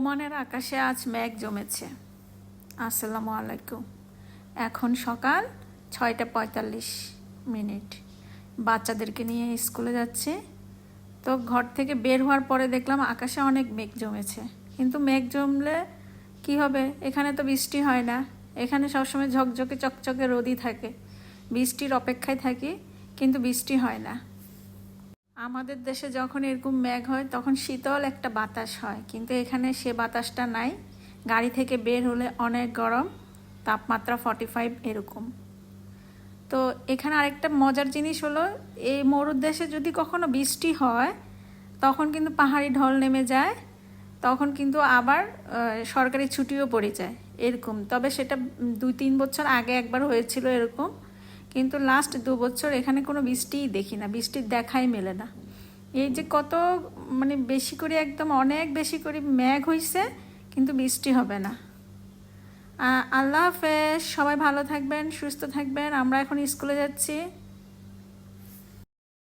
ওমানের আকাশে আজ মেঘ জমেছে। আসসালামু আলাইকুম। এখন সকাল ছয়টা পঁয়তাল্লিশ মিনিট। বাচ্চাদেরকে নিয়ে স্কুলে যাচ্ছে। তো ঘর থেকে বের হওয়ার পরে দেখলাম আকাশে অনেক মেঘ জমেছে। কিন্তু মেঘ জমলে কি হবে? এখানে তো বৃষ্টি হয় না। এখানে সবসময় ঝকঝকে, চকচকে রোদই থাকে। বৃষ্টির অপেক্ষায় থাকি, কিন্তু বৃষ্টি হয় না। আমাদের দেশে যখন এরকম মেঘ হয়, তখন শীতল একটা বাতাস হয়। কিন্তু এখানে সে বাতাসটা নাই। গাড়ি থেকে বের হলে অনেক গরম, তাপমাত্রা ফর্টি ফাইভ এরকম। তো এখানে আরেকটা মজার জিনিস হলো, এই মরুর দেশে যদি কখনো বৃষ্টি হয়, তখন কিন্তু পাহাড়ি ঢল নেমে যায়, তখন কিন্তু আবার সরকারি ছুটিও পড়ে যায় এরকম। তবে সেটা দুই তিন বছর আগে একবার হয়েছিল এরকম। কিন্তু লাস্ট দু বছর এখানে কোনো বৃষ্টিই দেখি না, বৃষ্টির দেখাই মেলে না। এই যে কত মানে বেশি করে একদম অনেক বেশি করে ম্যাঘ হইছে, কিন্তু বৃষ্টি হবে না। আল্লাহ হাফেজ, সবাই ভালো থাকবেন, সুস্থ থাকবেন। আমরা এখন স্কুলে যাচ্ছি।